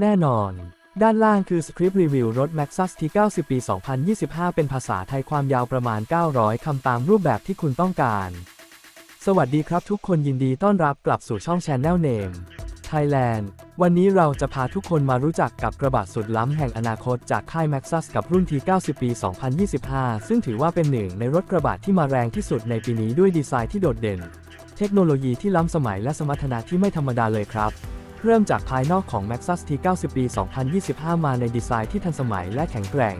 แน่นอน ด้านล่างคือสคริปต์รีวิวรถ Maxus T90 ปี 2025 เป็นภาษาไทยความยาวประมาณ 900 คำตามรูปแบบที่คุณต้องการ สวัสดีครับทุกคนยินดีต้อนรับกลับสู่ช่อง Channel Name Thailand วันนี้เราจะพาทุกคนมารู้จักกับกระบะสุดล้ำแห่งอนาคตจากค่าย Maxus กับรุ่น T90 ปี 2025 ซึ่งถือว่าเป็นหนึ่งในรถกระบะที่มาแรงที่สุดในปีนี้ด้วยดีไซน์ที่โดดเด่น เทคโนโลยีที่ล้ำสมัยและสมรรถนะที่ไม่ธรรมดาเลยครับ เริ่มจากภายนอกของ Maxus T90 ปี 2025 มาในดีไซน์ที่ทันสมัยและแข็งแกร่ง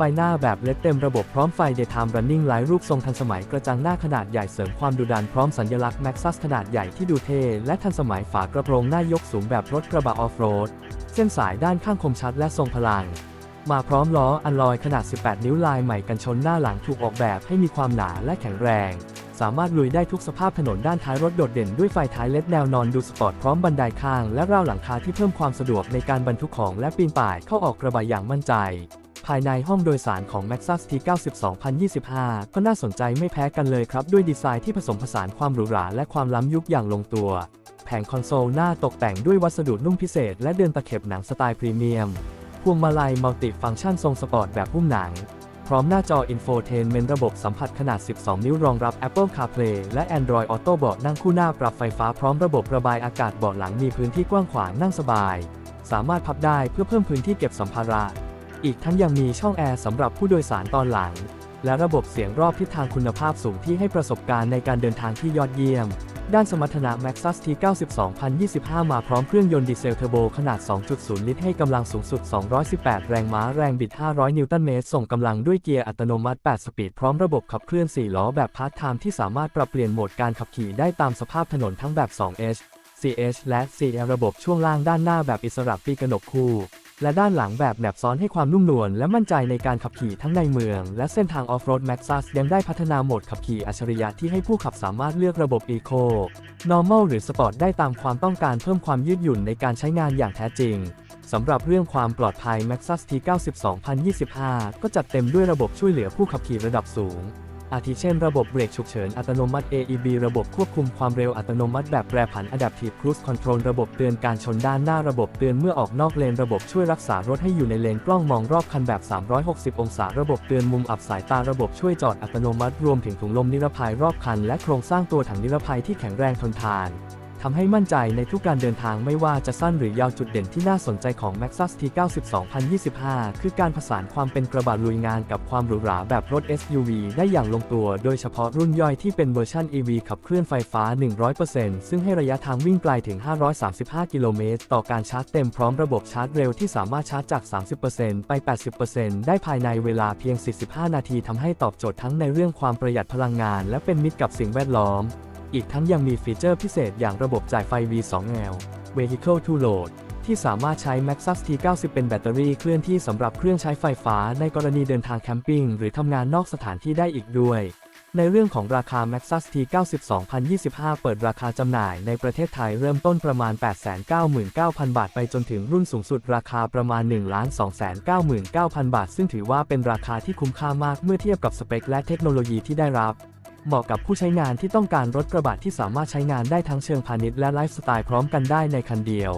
ไฟหน้าแบบเลดเต็มระบบพร้อมไฟ Daytime Running หลายรูปทรงทันสมัยกระจังหน้าขนาดใหญ่เสริมความดุดันพร้อมสัญลักษณ์ Maxus ขนาดใหญ่ที่ดูเท่และทันสมัยฝากระโปรงหน้ายกสูงแบบรถกระบะออฟโรด เส้นสายด้านข้างคมชัดและทรงพลัง มาพร้อมล้ออันลอยขนาด 18 นิ้วลายใหม่กันชนหน้าหลังถูกออกแบบให้มีความหนาและแข็งแรง สามารถลุยได้ทุกสภาพถนนด้านท้ายรถโดดเด่นด้วยไฟท้ายเลดแนวนอนดูสปอร์ตพร้อมบันไดข้างและราวหลังคาที่เพิ่มความสะดวกในการบรรทุกของและปีนป่ายเข้าออกกระบะอย่างมั่นใจ ภายในห้องโดยสารของ Maxus T90 2025 ก็น่าสนใจไม่แพ้กันเลยครับ ด้วยดีไซน์ที่ผสมผสานความหรูหราและความล้ำยุคอย่างลงตัว แผงคอนโซลหน้าตกแต่งด้วยวัสดุนุ่มพิเศษ และเดินตะเข็บหนังสไตล์พรีเมียม พวงมาลัยมัลติฟังก์ชันทรงสปอร์ตแบบหุ้มหนัง พร้อมหน้าจอ Infotainment ระบบสัมผัสขนาด 12 นิ้วรองรับ Apple CarPlay และ Android Auto เบาะนั่งคู่หน้าปรับไฟฟ้าพร้อมระบบระบายอากาศเบาะหลังมีพื้นที่กว้างขวางนั่งสบาย สามารถพับได้เพื่อเพิ่มพื้นที่เก็บสัมภาระ อีกทั้งยังมีช่องแอร์สำหรับผู้โดยสารตอนหลัง และระบบเสียงรอบทิศทางคุณภาพสูงที่ให้ประสบการณ์ในการเดินทางที่ยอดเยี่ยม ด้านสมรรถนะ Maxus T 9 2 0 2 5 มาพร้อมเครื่องยนต์ดีเซลเทอร์โบขนาด 2.0 ลิตรให้กำลังสูงสุด 218 แรงม้าแรงบิด 500 นิวตันเมตร ส่งกำลังด้วยเกียร์อัตโนมัติ 8 สปีด พร้อมระบบขับเคลื่อน 4 ล้อแบบพาร์ทไทม์ที่สามารถปรับเปลี่ยนโหมดการขับขี่ได้ตามสภาพถนนทั้งแบบ 2H CH และ CL ระบบช่วงล่างด้านหน้าแบบอิสระปีกระหนกคู่ และด้านหลังแบบแหนบซ้อนให้ความนุ่มนวลและมั่นใจในการขับขี่ทั้งในเมือง และเส้นทางออฟโรด Maxus ยังได้พัฒนาโหมดขับขี่อัจฉริยะที่ให้ผู้ขับสามารถเลือกระบบ Eco Normal หรือ Sport ได้ตามความต้องการเพิ่มความยืดหยุ่นในการใช้งานอย่างแท้จริงสำหรับเรื่องความปลอดภัย Maxus T90 2025 ก็จัดเต็มด้วยระบบช่วยเหลือผู้ขับขี่ระดับสูง อาทิเช่นระบบเบรกฉุกเฉินอัตโนมัติ AEB ระบบควบคุมความเร็วอัตโนมัติแบบแปรผัน Adaptive Cruise Control ระบบเตือนการชนด้านหน้าระบบเตือนเมื่อออกนอกเลนระบบช่วยรักษารถให้อยู่ในเลนกล้องมองรอบคันแบบ 360 องศา ระบบเตือนมุมอับสายตาระบบช่วยจอดอัตโนมัติ รวมถึงถุงลมนิรภัยรอบคัน และโครงสร้างตัวถังนิรภัยที่แข็งแรงทนทาน ทำให้มั่นใจในทุกการเดินทางไม่ว่าจะสั้นหรือยาวจุดเด่นที่น่าสนใจของ Maxus T90 2025 คือการผสานความเป็นกระบะลุยงานกับความหรูหราแบบรถ SUV ได้อย่างลงตัว โดยเฉพาะรุ่นย่อยที่เป็นเวอร์ชัน EV ขับเคลื่อนไฟฟ้า 100%ซึ่งให้ระยะทางวิ่งไกลถึง 535 กิโลเมตร ต่อการชาร์จเต็มพร้อมระบบชาร์จเร็วที่สามารถชาร์จจาก 30%ไป 80%ได้ภายในเวลาเพียง 45 นาทีทำให้ตอบโจทย์ทั้งในเรื่องความประหยัดพลังงาน และเป็นมิตรกับสิ่งแวดล้อม อีกทั้งยังมีฟีเจอร์พิเศษอย่างระบบจ่ายไฟ V2L Vehicle to Load ที่สามารถใช้ Maxus T90 เป็นแบตเตอรี่เคลื่อนที่สำหรับเครื่องใช้ไฟฟ้าในกรณีเดินทางแคมปิ้งหรือทำงานนอกสถานที่ได้อีกด้วย ในเรื่องของราคา Maxus T90 2025 เปิดราคาจำหน่ายในประเทศไทยเริ่มต้นประมาณ 899,000 บาท ไปจนถึงรุ่นสูงสุดราคาประมาณ 1,299,000 บาท ซึ่งถือว่าเป็นราคาที่คุ้มค่ามากเมื่อเทียบกับสเปคและเทคโนโลยีที่ได้รับ เหมาะกับผู้ใช้งานที่ต้องการรถกระบะที่สามารถใช้งานได้ทั้งเชิงพาณิชย์และไลฟ์สไตล์พร้อมกันได้ในคันเดียว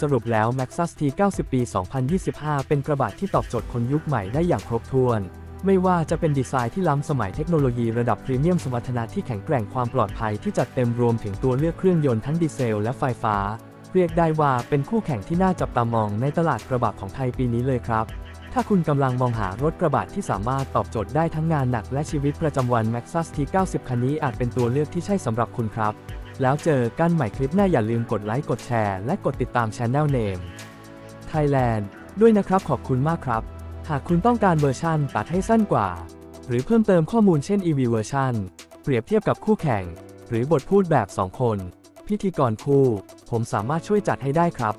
สรุปแล้ว Maxus T90 ปี 2025 เป็นกระบะที่ตอบโจทย์คนยุคใหม่ได้อย่างครบถ้วนไม่ว่าจะเป็นดีไซน์ที่ล้ำสมัยเทคโนโลยีระดับพรีเมียมสมรรถนะที่แข็งแกร่งความปลอดภัยที่จัดเต็มรวมถึงตัวเลือกเครื่องยนต์ทั้งดีเซลและไฟฟ้า เรียกได้ว่าเป็นคู่แข่งที่น่าจับตามองในตลาดกระบะของไทยปีนี้เลยครับ ถ้าคุณกำลังมองหารถกระบะที่สามารถตอบโจทย์ได้ทั้งงานหนักและชีวิตประจำวัน Maxus T90 คันนี้อาจเป็นตัวเลือกที่ใช่สำหรับคุณครับ แล้วเจอกันใหม่คลิปหน้าอย่าลืมกดไลค์กดแชร์และกดติดตาม Channel Name Thailand ด้วยนะครับขอบคุณมากครับ หากคุณต้องการเวอร์ชั่นตัดให้สั้นกว่า หรือเพิ่มเติมข้อมูลเช่น EV เวอร์ชันเปรียบเทียบกับคู่แข่ง หรือบทพูดแบบ 2 คน พิธีกรคู่ ผมสามารถช่วยจัดให้ได้ครับ